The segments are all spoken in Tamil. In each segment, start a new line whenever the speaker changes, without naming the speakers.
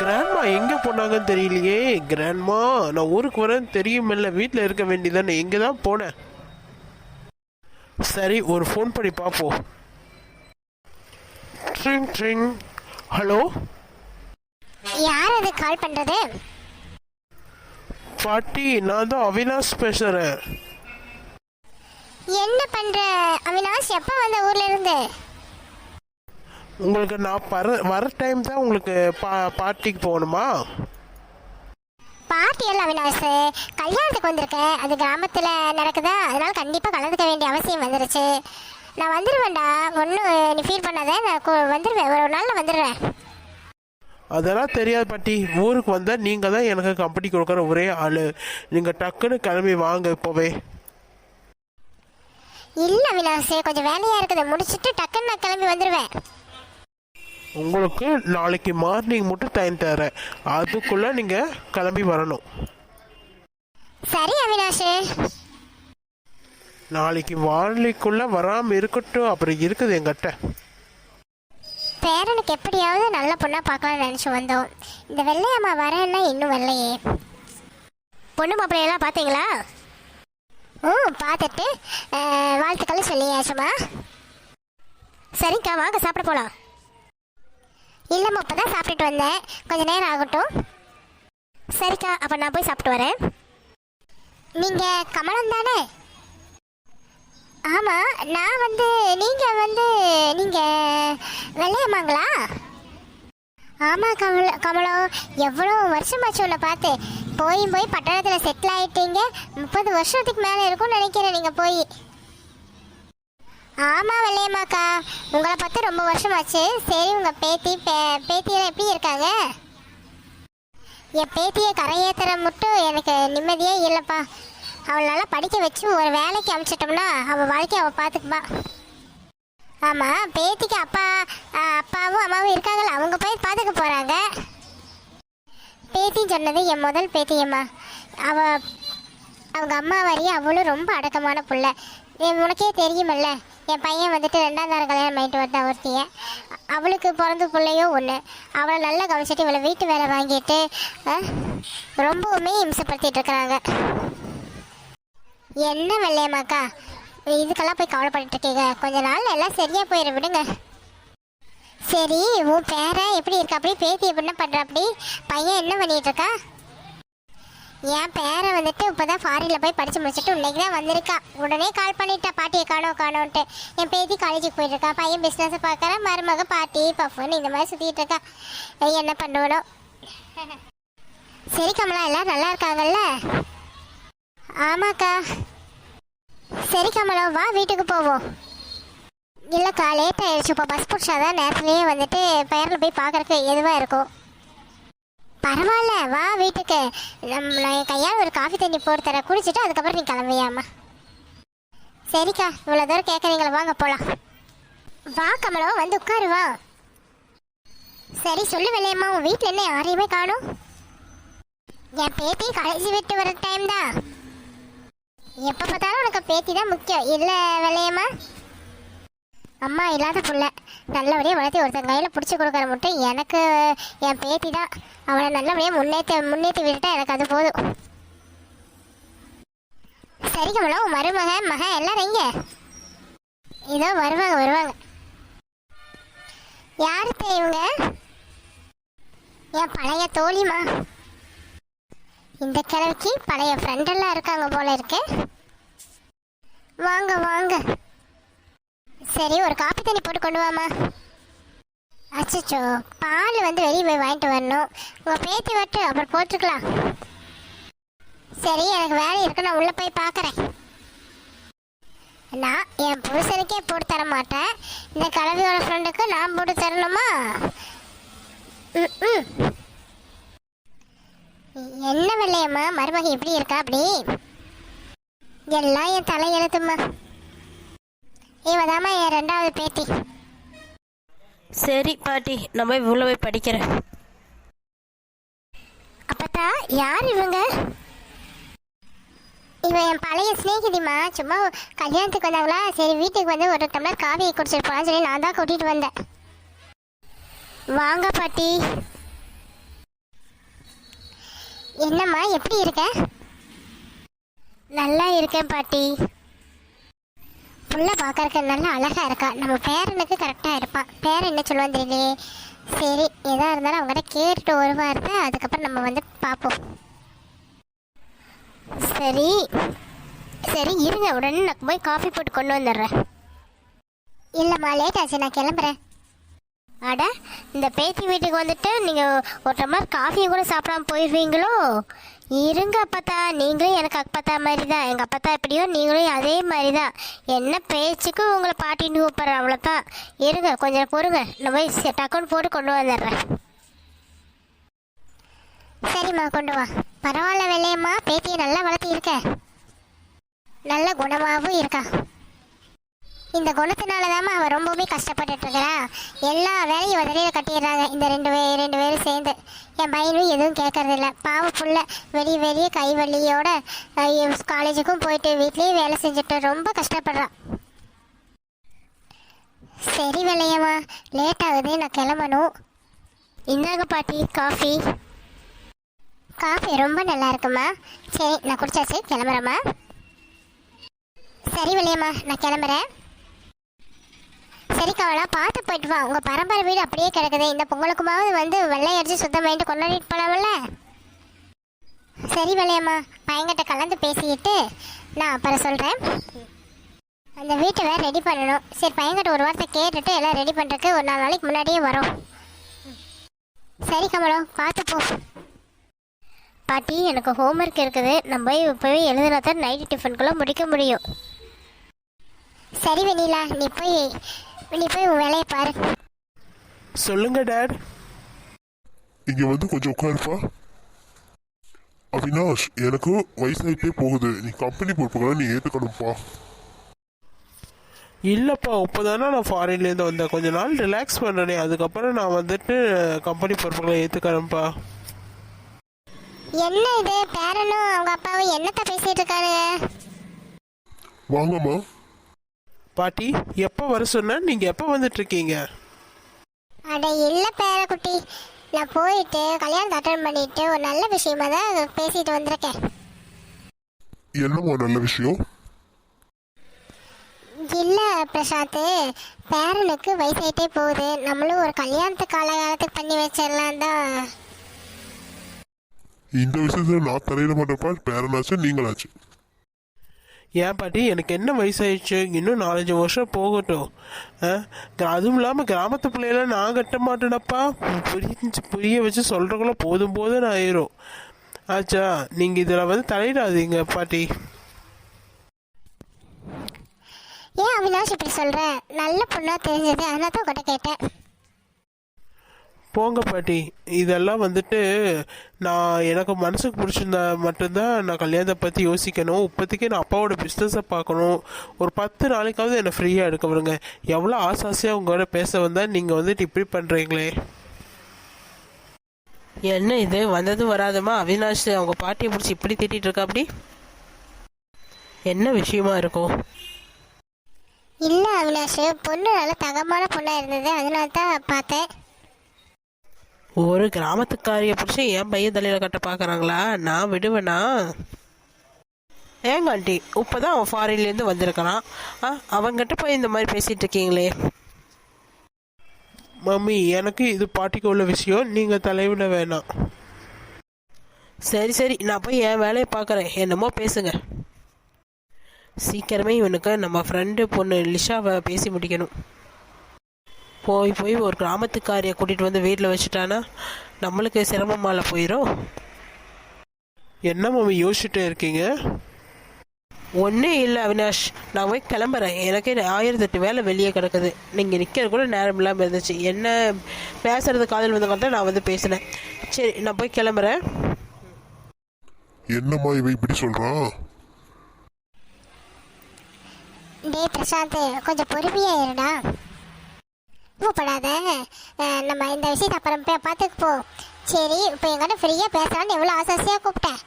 கிராண்ட்மா எங்க போனாங்கன்னு தெரியலையே. கிராண்ட்மா நான் ஊருக்கு வரேன்னு தெரியுமில்ல. வீட்டில் இருக்க வேண்டியதானே எங்கே தான் போனேன் சரி ஒரு ஃபோன் பண்ணி பார்ப்போம் ட்ரிங் ட்ரிங் ஹலோ
யார் அது கால் பண்றது?
பாட்டி நான் தான் அவினாஷ் பேசுகிறேன்
என்ன பண்ற? அவினாஷ் எப்ப வந்த ஊர்ல இருந்து?
உங்களுக்கு நான் வர வர டைம் தான் உங்களுக்கு பா பார்ட்டிக்கு போகணுமா?
பார்ட்டி எல்லாம் அவினாஷ். கல்யாணத்துக்கு வந்திருக்கேன். அது கிராமத்துல நடக்குதா? அதனால கண்டிப்பா கலந்துக்க வேண்டிய அவசியம் வந்துருச்சு. நான் வந்துடுவேன்டா ஒன்றும் நீ ஃபீல் பண்ணாத. நான் கு- வந்துடுவேன் ஒரு நாளில் வந்துடுவேன்
அதெல்லாம் தெரியாது பாட்டி. ஊருக்கு வந்தால் நீங்கள் தான் எனக்கு கம்பெனி கொடுக்குற ஒரே ஆள். நீங்கள் டக்குன்னு கிளம்பி வாங்க இப்போவே.
இல்லை அவினாஷ். கொஞ்சம் வேலையாக இருக்குது. முடிச்சிட்டு டக்குன்னு நான் கிளம்பி வந்துடுவேன்
உங்களுக்கு நாளைக்கு மார்னிங் மட்டும் டைம் தரேன். அதுக்குள்ளே நீங்கள் கிளம்பி வரணும்.
சரி அவினாஷ்.
நாளைக்கு மார்னிங்குள்ளே வராமல் இருக்கட்டும். அப்புறம் இருக்குது எங்கிட்ட.
பேரனுக்கு எப்படியாவது நல்ல பொண்ணா பார்க்கலாம்னு நினச்சி வந்தோம். இந்த வெள்ளையம்மா வரேன்னா இன்னும் வரலையே. பொண்ணு மாப்பிள்ளையெல்லாம் பார்த்தீங்களா? ம் பார்த்துட்டு வாழ்த்துக்கள் சொல்லியாச்சுமா. சரிக்கா வாங்க சாப்பிட போகலாம் இல்லைம்மா இப்போ தான் சாப்பிட்டுட்டு வந்தேன். கொஞ்சம் நேரம் ஆகட்டும். சரிக்கா அப்போ நான் போய் சாப்பிட்டு வரேன். நீங்கள் கமலம் தானே? ஆமாம் நான் வந்து நீங்கள் வந்து நீங்கள் வெள்ளையம்மாங்களா? ஆமாம் கமல கமலம். எவ்வளோ வருஷமாச்சு உன்னை பார்த்து. போய் போய் பட்டணத்தில் செட்டில் ஆகிட்டீங்க முப்பது வருஷத்துக்கு மேலே இருக்கும்னு நினைக்கிறேன் நீங்கள் போய். ஆமாம் வெள்ளையம்மாக்கா. உங்களை பார்த்து ரொம்ப வருஷமாச்சு. சரி உங்கள் பேத்தி பே பேத்தியெல்லாம் எப்படி இருக்காங்க? என் பேத்தியை கரையேற்றுற மட்டும் எனக்கு நிம்மதியே இல்லைப்பா. அவளால படிக்க வச்சு ஒரு வேலைக்கு அனுப்பிச்சிட்டோம்னா அவள் வாழ்க்கையை அவள் பார்த்துக்குப்பா ஆமாம் பேத்திக்கு அப்பா அப்பாவும் அம்மாவும் இருக்காங்களா அவங்க போய் பார்த்துக்க போகிறாங்க பேத்தின்னு சொன்னது என் முதல் பேத்தியம்மா. அவ அவங்க அம்மா வரையும் அவளும் ரொம்ப அடக்கமான பிள்ளை. என் உனக்கே தெரியுமல்ல. என் பையன் வந்துட்டு ரெண்டாம் தரம் கல்யாணம் பண்ணிட்டு வந்த ஒருத்திய. அவளுக்கு பிறந்த பிள்ளையோ ஒன்று அவளை நல்லா கவனிச்சிட்டு இவளை வீட்டு வேலை வாங்கிட்டு ரொம்பவுமே இம்சப்படுத்திட்டு இருக்கிறாங்க. என்ன வெள்ளையம்மாக்கா இதுக்கெல்லாம் போய் கவலைப்பட்டு இருக்கீங்க. கொஞ்ச நாள் எல்லாம் சரியா போயிட விடுங்க. சரி உன் பேரை எப்படி இருக்கா? அப்படி பேத்தி என்ன பண்ணுற அப்படி? பையன் என்ன பண்ணிட்டு இருக்கா? என் பேரை வந்துட்டு இப்போதான் ஃபாரினில் போய் படித்து முடிச்சுட்டு இன்னைக்கு தான் வந்திருக்கா. உடனே கால் பண்ணிட்டா பாட்டியை காணோம் காணோன்ட்டு என் பேத்தி காலேஜுக்கு போயிட்டுருக்கா. பையன் பிஸ்னஸை பார்க்குறேன் மருமக பாட்டி பஃபுன்னு இந்த மாதிரி சுற்றிட்டு இருக்கா. என்ன பண்ணுவனோ? சரி கமலா எல்லாம் நல்லா இருக்காங்கல்ல? ஆமாக்கா. சரி கமலா வா வீட்டுக்கு போவோம். இல்லைக்கா லேட் ஆயிடுச்சு. இப்போ பஸ் பிடிச்சாதான் நேரத்துலேயே வந்துட்டு பேரில் போய் பார்க்கறக்கு எதுவாக இருக்கும்? பரவாயில்ல வா வீட்டுக்கு. நம்ம நான் என் கையால் ஒரு காஃபி தண்ணி போட்டு தர குடிச்சிட்டு அதுக்கப்புறம் நீ கிளம்பியாம்மா. சரிக்கா இவ்வளோ தூரம் கேட்குறீங்களா வாங்க போகலாம் வா கமலோ வந்து உட்காரு வா. சரி சொல்லு வெள்ளையம்மா உன் வீட்டில் என்ன யாரையுமே காணும்? என் பேத்தி காலேஜ் விட்டு வர டைம் தான். எப்போ பார்த்தாலும் உனக்கு பேத்தி தான் முக்கியம். இல்லை வெள்ளையம்மா? அம்மா இல்லாத புள்ள. நல்லபடியாக வளர்த்தி ஒருத்தன் கையில் பிடிச்சி கொடுக்குற மட்டும் எனக்கு என் பேத்தி தான். அவளை நல்லபடியாக முன்னேற்ற முன்னேற்றி விட்டுட்டா எனக்கு அது போதும். சரிங்க மேடம் உன் மருமக மகன் எல்லாரும் எங்க? இதோ வருவாங்க வருவாங்க. யாரு இவங்க? என் பழைய தோழிமா இந்த கிழவிக்கு பழைய ஃப்ரெண்டெல்லாம் இருக்காங்க போல இருக்கு. வாங்க வாங்க. சரி ஒரு காப்பி தண்ணி போட்டு கொண்டு வாமா அச்சச்சோ பால் வந்து வெளியே போய் வாங்கிட்டு வரணும். உங்கள் பேத்தி வட்டு அப்புறம் போட்டுக்கலாம். சரி எனக்கு வேலை இருக்கு நான் உள்ளே போய் பார்க்குறேன் நான் என் புருஷனுக்கே போட்டு தர மாட்டேன். இந்த கலவியோட ஃப்ரெண்டுக்கு நான் போட்டு தரணுமா? ம், என்ன வெள்ளையம்மா மருமகன் எப்படி இருக்கா அப்படி? எல்லாம் என் தலையெழுத்தும்மா. இவதாம்மா என் ரெண்டாவது பேத்தி.
சரி பாட்டி நான் போய் உள்ள போய் படிக்கிறேன்.
அப்பத்தா யார் இவங்க? இவ என் பழைய சிநேகிதிமா சும்மா கல்யாணத்துக்கு வந்தாங்களா? சரி வீட்டுக்கு வந்து ஒரு டம்ளர் காஃபி குடிச்சிட்டு போலாம்னு சொல்லி நான் தான் கூட்டிட்டு வந்தேன். வாங்க பாட்டி. என்னம்மா எப்படி இருக்க? நல்லா இருக்கேன் பாட்டி. புள்ள பார்க்கறக்கு நல்லா அழகாக இருக்கா? நம்ம பேரனுக்கு கரெக்டாக இருப்பான் பேரன் என்ன சொல்லுவான் தெரியலையே. சரி எதாக இருந்தாலும் அவங்ககிட்ட கேட்டுட்டு ஒரு வாரத்தை அதுக்கப்புறம் நம்ம வந்து பார்ப்போம் சரி சரி இருங்க. உடனே நான் போய் காஃபி போட்டு கொண்டு வந்துடுறேன். இல்லைம்மா லேட் ஆச்சு. நான் கிளம்புறேன். அட இந்த பேத்தி வீட்டுக்கு வந்துட்டு நீங்கள் ஒரு டம்ளர் காஃபியை கூட சாப்பிடாம போயிடுவீங்களோ இருங்க அப்பத்தா நீங்களும் எனக்கு அப்பத்தா மாதிரி தான் எங்கள் அப்பத்தா எப்படியோ நீங்களும் அதே மாதிரி தான் என்ன பேச்சுக்கு உங்களை பாட்டின்னு கூப்பிட்றேன் அவ்வளோதான் இருங்க கொஞ்சம் பொறுங்க. நான் போய் ச- டக்குன்னு போட்டு கொண்டு வந்துடுறேன். சரிம்மா கொண்டு வா. பரவாயில்ல வெள்ளையம்மா பேத்தியை நல்லா வளர்த்தி இருக்க நல்ல குணமாகவும் இருக்கா. இந்த குணத்தினால தான் அவன் ரொம்பவுமே கஷ்டப்பட்டுட்டு இருக்கிறான் எல்லா வேலையும் உதவியில கட்டிடுறாங்க. இந்த ரெண்டு பே ரெண்டு பேரும் சேர்ந்து. என் பையனும் எதுவும் கேட்கறதில்ல பாவ புள்ள. வெளியே வெளியே கை வலியோட காலேஜுக்கும் போயிட்டு வீட்லேயும் வேலை செஞ்சுட்டு ரொம்ப கஷ்டப்படுறான். சரி வெள்ளையம்மா லேட் ஆகுது. நான் கிளம்பணும். இந்தாங்க பாட்டி காஃபி. காஃபி ரொம்ப நல்லா இருக்குமா? சரி நான் குடிச்சாச்சு. கிளம்புறேம்மா. சரி வெள்ளையம்மா நான் கிளம்புறேன். சரி கவலா பார்த்து போயிட்டு வா. உங்கள் பரம்பரை வீடு அப்படியே கிடக்குது. இந்த பொங்கலுக்குமாவது வந்து வெள்ளை அடிச்சு சுத்தம் பண்ணிட்டு கொண்டாடிட்டு போலாம்ல? சரி வெள்ளையம்மா பையன்கிட்ட கலந்து பேசிக்கிட்டு நான் அப்புறம் சொல்கிறேன் அந்த வீட்டை வேறு ரெடி பண்ணணும். சரி பையன்கிட்ட ஒரு வார்த்தை கேட்டுட்டு எல்லாம் ரெடி பண்ணுறதுக்கு ஒரு நாலு நாளைக்கு முன்னாடியே வரும். சரி கமலம் பார்த்து போ. பாட்டி எனக்கு ஹோம்ஒர்க் இருக்குது. நம்ம போய் போய் எழுதினா தான் நைட்டு டிஃபனுக்குள்ளே முடிக்க முடியும். சரி வெண்ணிலா நீ போய் நீ போய் உன் வேலையை பாரு.
சொல்லுங்க டேட்.
இங்க வந்து கொஞ்சம் உட்காருப்பா. அவினாஷ் எனக்கு வயசாயிட்டே போகுது. நீ கம்பெனி பொறுப்புகளை நீ ஏத்துக்கணும்ப்பா.
இல்லைப்பா இப்போதானே நான் ஃபாரின்லேருந்து வந்தேன். கொஞ்ச நாள் ரிலாக்ஸ் பண்ணுறேனே அதுக்கப்புறம் நான் வந்துட்டு கம்பெனி பொறுப்புகளை ஏற்றுக்கிறேன்ப்பா
என்ன இது? பேரனும் அவங்க அப்பாவும் என்னத்த பேசிட்டு இருக்கானுங்க?
வாங்கம்மா.
பாட்டி எப்போ வர சொன்னேன் நீங்கள் எப்போ வந்துட்டு இருக்கீங்க
அட இல்ல பேரக்குட்டி. நான் போயிட்டு கல்யாணம் அட்டன் பண்ணிட்டு ஒரு நல்ல விஷயமா தான் பேசிட்டு வந்திருக்கேன்.
என்னம்மா நல்ல விஷயம்?
இல்ல பிரசாந்த் பேரனுக்கு வயசாயிட்டே போகுது. நம்மளும் ஒரு கல்யாணத்து காலகாலத்துக்கு பண்ணி வச்சிடலாம் தான்.
இந்த விஷயத்துல நான் தலையிட மாட்டேன்ப்பா. பேரனாச்சு நீங்களாச்சு
ஏன் பாட்டி? எனக்கு என்ன வயசாயிடுச்சு? இன்னும் நாலஞ்சு வருஷம் போகட்டும். ஆ? அதுவும் இல்லாமல் கிராமத்து பிள்ளையெல்லாம் நான் கட்ட மாட்டேனப்பா. புரிஞ்சு புரிய வச்சு சொல்கிறக்குள்ள போதும் போதும் ஆயிரும். ஆச்சா நீங்கள் இதில் வந்து தலையிடாதீங்க பாட்டி.
ஏன் அவினாஷ் இப்படி சொல்ற? நல்ல பொண்ணாக தெரிஞ்சது. அதனால தான் உங்கள்கிட்ட கேட்டேன்.
போங்க பாட்டி. இதெல்லாம் வந்துட்டு நான் எனக்கு மனசுக்கு பிடிச்சிருந்தா மட்டும்தான் நான் கல்யாணத்தை பற்றி யோசிக்கணும். இப்போதைக்கு நான் அப்பாவோட பிஸ்னஸை பார்க்கணும். ஒரு பத்து நாளைக்காவது என்னை ஃப்ரீயாக எடுக்க விடுங்க. எவ்வளோ ஆசை ஆசையாக உங்களோட பேச வந்தால் நீங்கள் வந்துட்டு இப்படி பண்ணுறீங்களே
என்ன இது? வந்தது வராதமா அவினாஷ் அவங்க பாட்டியை பிடிச்சி இப்படி திட்டிட்டு இருக்கா அப்படி? என்ன விஷயமா இருக்கும்
இல்ல அவினாஷ் பொண்ணு நல்ல தகமான பொண்ணா இருந்தது. அதனால தான் பார்த்தேன்.
ஒரு கிராமத்துக்காரியை பிடிச்சி என் பையன் தலையில கட்ட பார்க்கறாங்களா நான் விடுவேனா? ஏங்க ஆண்டி இப்போதான் அவன் ஃபாரின்லேருந்து வந்திருக்கிறான். ஆ அவங்ககிட்ட போய் இந்த மாதிரி பேசிட்டு இருக்கீங்களே?
மம்மி எனக்கு இது பாட்டிக்கு உள்ள விஷயம். நீங்கள் தலைவிட வேணாம்.
சரி சரி நான் போய் என் வேலையை பார்க்குறேன் என்னமோ பேசுங்க. சீக்கிரமே இவனுக்கு நம்ம ஃப்ரெண்டு பொண்ணு லிஷாவை பேசி முடிக்கணும். போய் போய் ஒரு கிராமத்துக்காரியை கூட்டிகிட்டு வந்து வீட்டில் வச்சுட்டானா நம்மளுக்கு சிரமமால போயிடும்
என்ன மம்மி யோசிச்சுட்டே இருக்கீங்க?
ஒன்றும் இல்லை அவினாஷ். நான் போய் கிளம்புறேன். எனக்கே ஆயிரத்தெட்டு வேலை வெளியே கிடக்குது. நீங்கள் நிற்கிறது கூட நேரம் இல்லாமல் இருந்துச்சு. என்ன பேசுறது காதல் வந்தவங்க நான் வந்து பேசினேன். சரி நான் போய் கிளம்புறேன்.
என்னம்மா இவ இப்படி சொல்றான்
டேய் பிரசாந்த் கொஞ்சம் பொறுமையா இருடா. கோவப்படாத அஹ் நம்ம இந்த விஷயத்தை அப்புறம் பார்த்துக்கு போ சரி இப்போ என்கிட்ட ஃப்ரீயாக பேசலாம்னு எவ்வளோ ஆசாசியாக கூப்பிட்டேன்.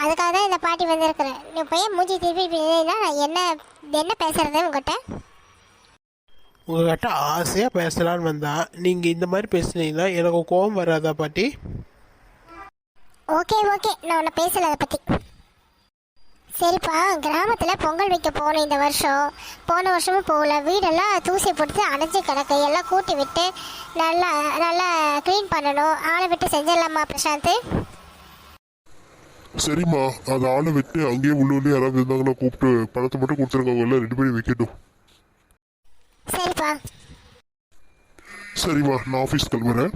அதுக்காக தான் இந்த பாட்டி வந்திருக்கிறேன். நீ போய் மூஞ்சி திருப்பி நான் என்ன என்ன பேசுறது உங்ககிட்ட
உங்ககிட்ட ஆசையாக பேசலான்னு வந்தா நீங்கள் இந்த மாதிரி பேசுனீங்கன்னா எனக்கு கோபம் வராதா பாட்டி?
ஓகே ஓகே நான் உன்னை பேசல அதை பற்றி சரிப்பா கிராமத்தில் பொங்கல் வைக்க போனோம் இந்த வருஷம். போன வருஷமும் போகல. வீடெல்லாம் தூசி போட்டு அடைஞ்சு கிடக்கு. எல்லாம் கூட்டி விட்டு நல்லா நல்லா க்ளீன் பண்ணணும். ஆளை விட்டு செஞ்சிடலாமா பிரசாந்த்?
சரிம்மா. அது ஆளை விட்டு அங்கேயே உள்ளூர்லேயே யாராவது இருந்தாங்கன்னா கூப்பிட்டு பணத்தை மட்டும் கொடுத்துருங்க. அவங்க எல்லாம் ரெடி பண்ணி வைக்கட்டும்.
சரிப்பா.
சரிம்மா. நான் ஆஃபீஸ் கிளம்புறேன்.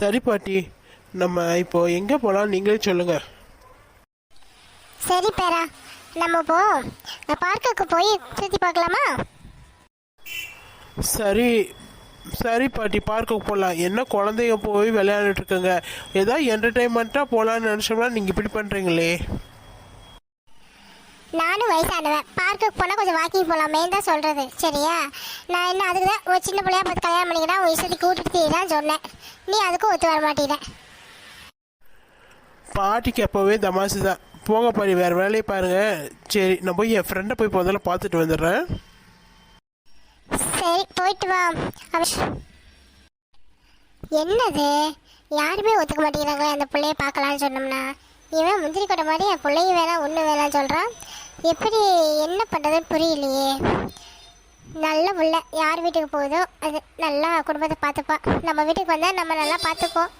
சரி பாட்டி. நம்ம இப்போ எங்கே போகலாம் நீங்களே சொல்லுங்கள்
சரி பேரா. நம்ம இப்போ பார்க்குக்கு போய் சுற்றி பார்க்கலாமா?
சரி. சரி பாட்டி பார்க்குக்கு போகலாம் என்ன குழந்தைங்க போய் விளையாண்டுட்டு இருக்குங்க? ஏதாவது என்டர்டைன்மெண்ட்டாக போகலான்னு நினச்சோம்னா நீங்கள் இப்படி பண்ணுறீங்களே
நானும் வயசானவன். பார்க்குக்கு போனால் கொஞ்சம் வாக்கிங் போகலாமே தான் சொல்கிறது சரியா? நான் என்ன அதுக்கு தான் ஒரு சின்ன பிள்ளையா பார்த்து கல்யாணம் பண்ணிக்கிட்டா உன் இஷ்டத்துக்கு கூட்டிட்டு தான் சொன்னேன். நீ அதுக்கும் ஒத்து வர மாட்டேங்கிற.
பாட்டிக்கு எப்போவே தமாசு தான். போங்கப்பா நீ வேறு வேலையை பாருங்கள் சரி நான் போய் என் ஃப்ரெண்டை போய் முதல்ல பார்த்துட்டு வந்துடுறேன்.
சரி போயிட்டு வா. என்னது? யாருமே ஒத்துக்க மாட்டேங்கிறாங்களே அந்த பிள்ளைய பார்க்கலான்னு சொன்னோம்னா. இவன் முந்திரி கொட்டை மாதிரி என் பிள்ளையும் வேணாம் ஒன்று வேணாம்னு சொல்கிறான் எப்படி என்ன பண்ணுறதுன்னு புரியலையே. நல்ல பிள்ளை யார் வீட்டுக்கு போகுதோ அது நல்லா குடும்பத்தை பார்த்துப்பா. நம்ம வீட்டுக்கு வந்தால் நம்ம நல்லா பார்த்துப்போம்.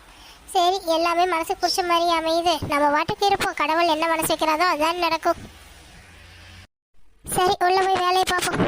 சரி எல்லாமே மனசுக்கு பிடிச்ச மாதிரி அமையுது. நம்ம வாட்டுக்கு இருப்போம். கடவுள் என்ன மனசு வைக்கிறாதோ அதான் நடக்கும். சரி உள்ள போய் வேலையை பார்ப்போம்.